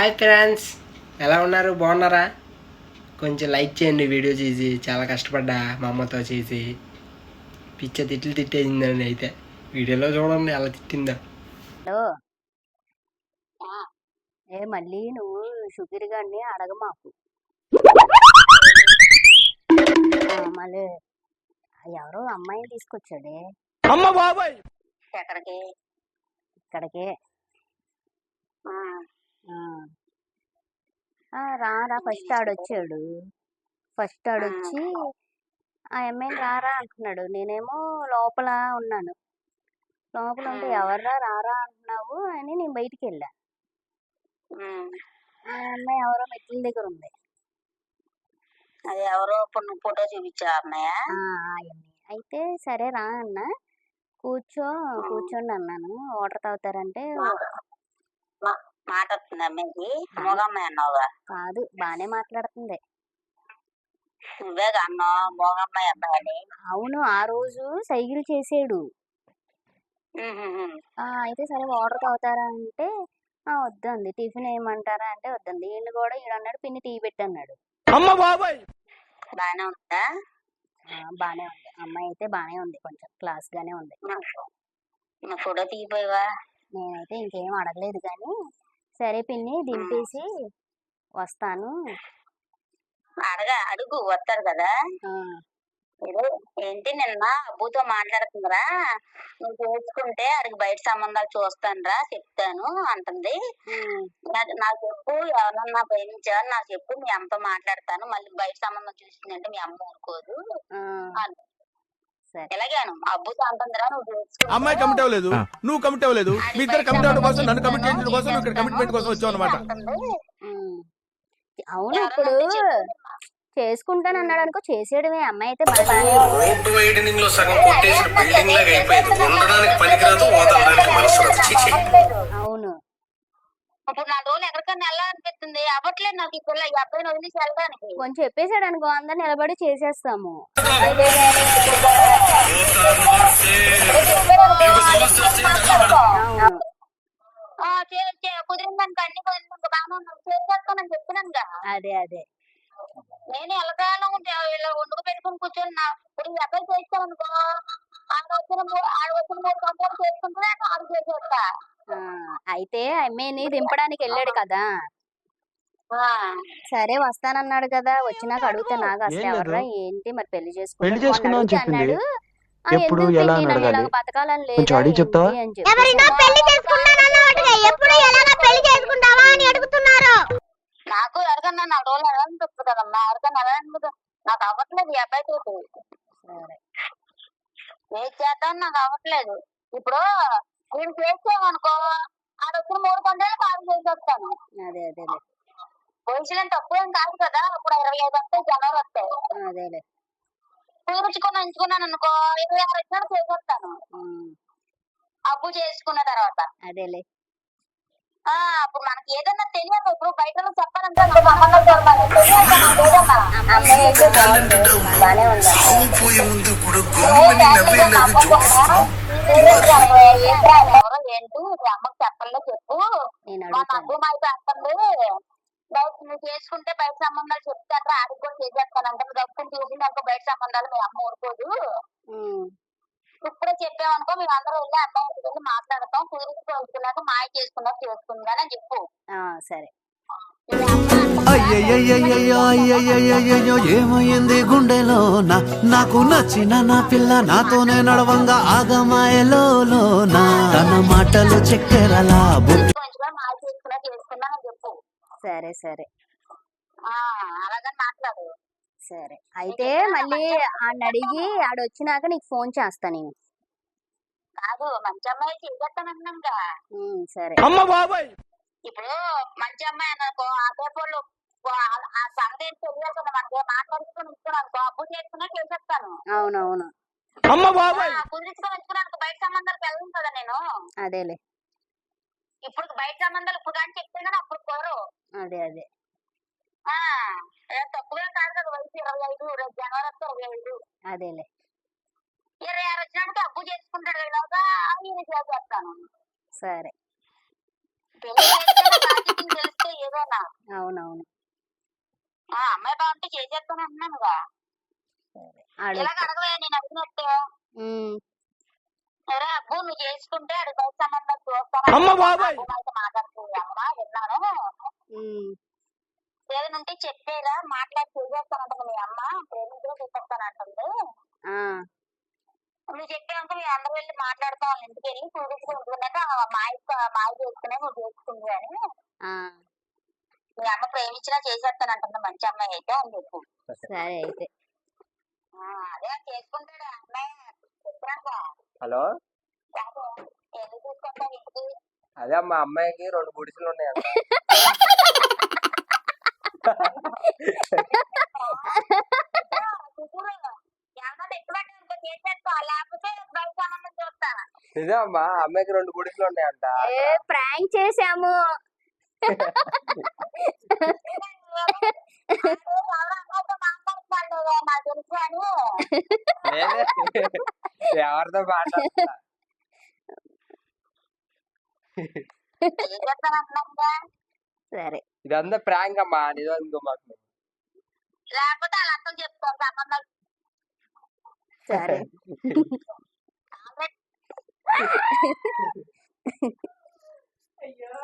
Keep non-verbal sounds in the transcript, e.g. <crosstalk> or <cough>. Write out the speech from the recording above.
Hi friends ఎలా ఉన్నారు? బాగున్నారా? కొంచెం లైక్ చేయండి వీడియో చేసి. చాలా కష్టపడ్డా మా అమ్మతో చేసి. పిచ్చ తిట్లు తిట్టేసిందండి అయితే. వీడియోలో చూడండి ఎలా తిట్టిందో. హలో. ఏ మళ్ళీ నువ్వు షుగర్ గారిని అడగ మాకు. ఆ, మళ్ళీ ఎవరో అమ్మాయిని తీసుకొచ్చాడే. అమ్మ బాబాయ్! ఎక్కడికి ఇక్కడికే. ఆ. ఆ, రా రా ఫస్ట్ ఆడొచ్చాడు. ఫస్ట్ ఆడొచ్చి ఆ అమ్మాయిని రారా అంటున్నాడు. నేనేమో లోపల ఉన్నాను. లోపల ఉంటే ఎవర్రా రారా అంటున్నావు? అని నేను బయటికి వెళ్ళా ఆ అమ్మాయి ఎవరో మెట్ల దగ్గర ఉంది. అది ఎవరో ఫోటో చూపించా అన్నయ్య ఆ, ఆ అమ్మాయి. అయితే సరే రా అన్న. కూర్చో కూర్చోండి అన్నాను. వాటర్ తాగుతారంటే మాట వస్తుంది అమ్మాయికి మోగమ్మాయి అన్నావుగా? కాదు బానే మాట్లాడుతుంది. నువ్వే మోగమ్మాయి అబ్బాయి అవును ఆ రోజు సైకిల్ చేసాడు. ఆ, అయితే సరే వాటర్ తాగుతారా అంటే ఆ, వద్దంది. టిఫిన్ ఏమంటారా అంటే వద్దంది. ఈయన కూడా ఈయన అన్నాడు పిన్ని టీ పెట్టి అన్నాడు అమ్మ బాబాయ్! బాగానే ఉందా? ఆ, బానే ఉంది. అమ్మాయి అయితే బానే ఉంది కొంచెం క్లాస్ గానే ఉంది. నా ఫోటో తీగిపోయావా నేనైతే ఇంకేం అడగలేదు కానీ సరే పిన్ని దింపేసి వస్తాను. అడగా అడుగు వస్తారు కదా. ఏంటి నిన్న అబ్బుతో మాట్లాడుతుందిరా నువ్వు చేసుకుంటే అడిగి బయట సంబంధాలు చూస్తానురా చెప్తాను అంటుంది. నాకు చెప్పు ఎవరన్నా ప్రేమించావని నాకు చెప్పు మీ అమ్మతో మాట్లాడతాను. మళ్ళీ బయట సంబంధం చూసిందంటే మీ అమ్మ ఊరుకోదు ఎలాగాను? నువ్వు అమ్మాయి కమిట్ అవ్వలేదు. నువ్వు కమిట్ అవ్వలేదు. మీ ఇద్దరు కమిట్ అవ్వడం కోసం నన్ను కమిట్ చేయడం కోసం ఇక్కడ కమిట్మెంట్ కోసం వచ్చావు అనమాట. అవును ఇప్పుడు. చేసుకుంటాను అన్నాడు అనుకో చేసేయడమే. అమ్మాయి అయితే రోడ్డు వైడనింగ్లో సగం కొట్టేసిన బిల్డింగ్ లాగా అయిపోయింది. ఉండడానికి పనికిరాదు వదలడానికి మనసు అవును. ఇప్పుడు నా రోజులు ఎక్కడికైనా వెళ్ళాలనిపిస్తుంది. అవ్వట్లేదు నాకు ఈ పిల్ల ఈ అబ్బాయిని వదిలేసి వెళ్ళడానికి. కొంచెం చెప్పేసాడు అనుకో అందరు నిలబడి చేసేస్తాము. కుదిరిందనుకో అన్ని కుదిరిందనుకో బాగా చేసేస్తానని చెప్పినానుగా. అదే అదే. నేను ఎల్లకాలం ఇలా వండుకు పెట్టుకుని కూర్చొని నా ఇప్పుడు ఈ అబ్బాయి చేస్తాననుకో ఆడ వచ్చిన ఆడ మూడు చేసుకుంటే చేసేస్తా. అయితే అమ్మాయిని దింపడానికి వెళ్ళాడు కదా. సరే వస్తానన్నాడు కదా వచ్చినాక అడిగితే నాకు అసలు. ఎవర్రా ఏంటి మరి పెళ్ళి చెప్పింది. అన్నాడు. "ఆ, ఎప్పుడు, ఎందుకు ఎలా అడగాలి. ఇలాగ బతకాలని లేదా కొంచెం అడిగి ఏంటి?" చెప్తావా? అని చెప్పి. ఎవరైనా పెళ్ళి చేసుకున్నానన్నవాడుగా ఎప్పుడు ఎలాగ పెళ్ళి చేసుకుంటావా అని అడుగుతున్నారు. నాకు ఎవరికన్నా నా రోజులు అడగనిపిస్తుంది కదమ్మా. ఎవరికన్నా నాకు అవ్వట్లేదు ఈ అబ్బాయి సరే. ఏం చేద్దాం నాకు అవ్వట్లేదు. ఇప్పుడు నేను చేసామనుకో ఆడ వచ్చిన మూడు కొండలు కాదు చేసేస్తాను. అదే అదేలే తక్కువ ఏం కాదు కదా ఇప్పుడు ఇరవై ఐదు వస్తాయి జనవరి వస్తాయి. అదేలే ఎంచుకున్నాను అనుకో ఇరవై ఆరు వచ్చినట్టు చేసేస్తాను. ఉమ్, అప్పు చేసుకున్న తర్వాత. అదేలే. అప్పుడు మనకి ఏదన్నా తెలియదు. ఇప్పుడు బయట చెప్పాలంటే సంబంధం ఏంటి అమ్మకి చెప్పలే చెప్పు నేను మా అడుగుతాను. అబ్బు మా అంటుంది బయట నువ్వు చేసుకుంటే బయట సంబంధాలు చెప్తాను ఆడికి కూడా చేసేస్తానంటే డబ్బులు చేసినాక బయట సంబంధాలు మీ అమ్మ ఊరుకోదు. ఇప్పుడే చెప్పామనుకో మేము అందరూ వెళ్ళి అమ్మాయి ఇంటికి వెళ్ళి మాట్లాడతాం. కుదిరించి వెళ్తున్నాక మాయ చేసుకున్నాక చేసుకుందని చెప్పు. ఆ, సరే. ఏమైంది గుండెలోన? నాకు నచ్చిన నా పిల్ల నాతోనే నడవంగా ఆగమాయలో నా తన మాటలు చక్కెరలా సరే సరే. ఆ అలాగని మాట్లాడు. సరే. అయితే మళ్ళీ ఆడిని అడిగి ఆడ వచ్చినాక నీకు ఫోన్ చేస్తా నేను. కాదు మంచి అమ్మాయి చేసేస్తానన్నాగా ఉమ్, సరే. అమ్మ బాబాయ్! ఇప్పుడు మంచి అమ్మాయి అనుకో ఆ పేపర్లు ఆ సంగతి ఏంటి తెలియాలి కదా మనకి? మాట్లాడుకుని ఇస్తున్నాను అనుకో అప్పు చేసుకున్నా చేసేస్తాను అవునవును. అమ్మ బాబాయ్! ఆ, కుదిరించుకొని ఉంచుకున్నాను బయట సంబంధాలకు వెళ్ళను కదా నేను. అదేలే. ఇప్పుడు బయట సంబంధాలు ఇప్పుడు కానీ చెప్తే కానీ అప్పుడు కోరు అదే అదే. తక్కువే కాదు కదా వయసు ఇరవై ఐదు రేపు జనవరి వస్తే ఇరవై ఐదు. అదేలే. ఇరవై ఆరు వచ్చినప్పుడు అప్పు చేసుకుంటాడు ఇలాగా ఈయన చేసేస్తాను సరే. తెలిస్తే ఏదైనా అవునవును. ఆ అమ్మాయి బాగుంటే చేసేస్తాను అంటున్నానుగా ఆడు ఇలాగ అడగవే నేను అడిగినట్టు. సరే అబ్బు నువ్వు చేసుకుంటే అడి బయట సంబంధం చూస్తాను. అమ్మ విన్నాను. ఏదైనా ఉంటే చెప్పేలా మాట్లాడి చేసేస్తానంటుంది మీ అమ్మ. ప్రేమించులో చూపిస్తానంటుంది. ఆ, నువ్వు చెప్పాక మీ అందరూ వెళ్ళి మాట్లాడతాం వాళ్ళ ఇంటికి వెళ్ళి చూపించుకుని ఉంటున్నట్టు మాయ మాయ చేసుకునే నువ్వు చేసుకుంది అని. ఆ, మీ అమ్మ ప్రేమించినా చేసేస్తానంటుంది మంచి అమ్మాయి అయితే అని చెప్పు. సరే అయితే. ఆ, అదే చేసుకుంటాడు అమ్మాయి. చెప్పినాక హలో? ఎందుకు చూసుకుంటావు ఇంటికి? అదే మా అమ్మాయికి రెండు గుడిసెలు ఉన్నాయంట <laughs> కుదురు ఏమన్నా తెచ్చిపెట్టాను అనుకో చేసేసుకో లేకపోతే బయట సంబంధం చూస్తాను నిజం <laughs> అమ్మా అమ్మాయికి రెండు గుడిసెలు ఉన్నాయంట. ఏ ప్రాంక్ చేసాము <laughs> ఎవరితో మాట్లాడుతున్నా చేసేస్తానంటున్నాగా సరే. ఇదంతా ప్రాంక్ అమ్మా నిజం ఇంకో మాకు. లేకపోతే వాళ్ళ అర్థం చెప్తాను సంబంధం సరే. <laughs> అయ్యో